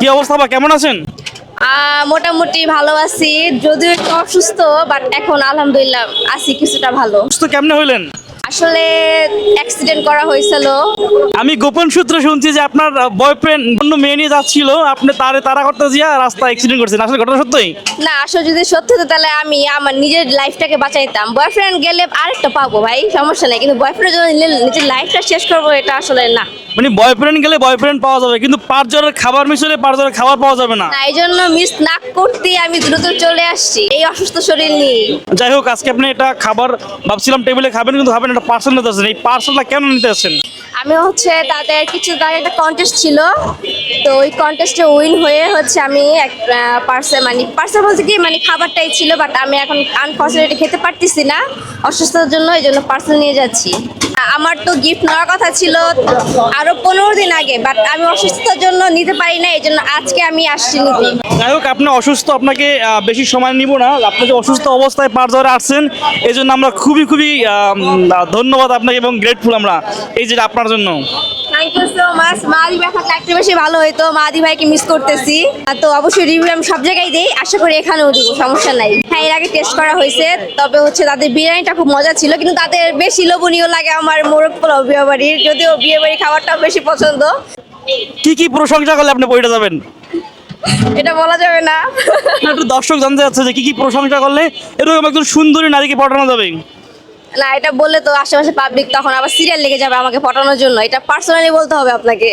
কি অবস্থা বা কেমন আছেন? মোটামুটি ভালো আছি। যদিও একটু অসুস্থ বাট এখন আলহামদুলিল্লাহ আছি কিছুটা ভালো। সুস্থ কেমনে হইলেন? আসলে অ্যাক্সিডেন্ট করা হয়েছিল। আমি গোপন সূত্রে শুনছি যে আপনার বয়ফ্রেন্ড অন্য মেয়ে নিয়ে যাচ্ছিল। আপনি তারে তারা করতে গিয়া রাস্তা অ্যাক্সিডেন্ট করছেন। আসলে ঘটনা সত্যই? না আসলে যদি সত্যি হতো তাহলে আমি আমার নিজের লাইফটাকে বাঁচাইতাম। বয়ফ্রেন্ড গেলে আরেকটা পাবো ভাই সমস্যা নেই। কিন্তু বয়ফ্রেন্ড যদি নিজের লাইফটা শেষ করব এটা আসলে না। মানে বয়ফ্রেন্ড গেলে বয়ফ্রেন্ড পাওয়া যাবে কিন্তু পাঁচ জনের খাবার মিশলে পাঁচ জনের খাবার পাওয়া যাবে না। তাই জন্য মিস না করতে আমি দ্রুত চলে আসছি এই অসুস্থ শরীর নিয়ে। যাই হোক আজকে আপনি এটা খাবার ভাবছিলাম টেবিলে খাবেন কিন্তু খাবেন এটা পার্সেল নিতে আসছেন। এই পার্সেলটা কেন নিতে আসছেন? আমি হচ্ছে তাদের কিছু আগে একটা কন্টেস্ট ছিল। তো ওই কন্টেস্টে উইন হয়ে হচ্ছে আমি এক পার্সেল মানে পার্সেল বলতে কি মানে খাবারটাই ছিল বাট আমি এখন আনফর্চুনেটলি খেতে পারতেছি না। অসুস্থতার জন্য এই জন্য পার্সেল নিয়ে যাচ্ছি। আমার তো গিফট নেওয়ার কথা ছিল আরও পনেরো দিন আগে বাট আমি অসুস্থতার জন্য নিতে পারি না এই জন্য আজকে আমি আসছি নিতে। যাই হোক আপনি অসুস্থ আপনাকে বেশি সময় নিব না। আপনি যে অসুস্থ অবস্থায় পার ধরে আসছেন এই জন্য আমরা খুবই খুবই ধন্যবাদ আপনাকে এবং গ্রেটফুল আমরা। এই যে আপনার জন্য। থ্যাংক ইউ সো মাচ মাদি ভাই থাকলে একটু বেশি ভালো হতো মাদি ভাইকে মিস করতেছি। তো অবশ্যই রিভিউ আমি সব জায়গায় দিই। আশা করি এখানেও দিব সমস্যা নাই। হ্যাঁ এর আগে টেস্ট করা হয়েছে। তবে হচ্ছে তাদের বিরিয়ানিটা খুব মজা ছিল কিন্তু তাদের বেশি লোভনীয় লাগে আমার মোরগ পোলাও বিয়ে বাড়ির যদিও বিয়ে বাড়ির খাবারটাও বেশি পছন্দ। কি কি প্রশংসা করলে আপনি বইটা যাবেন? এটা বলা যাবে না। একটু দর্শক জানতে চাচ্ছে যে কি কি প্রশংসা করলে এরকম একজন সুন্দরী নারীকে পাঠানো যাবে? না এটা বললে তো আশেপাশে পাবলিক তখন আবার সিরিয়াল লেগে যাবে আমাকে পটানোর জন্য। এটা পার্সোনালি বলতে হবে আপনাকে।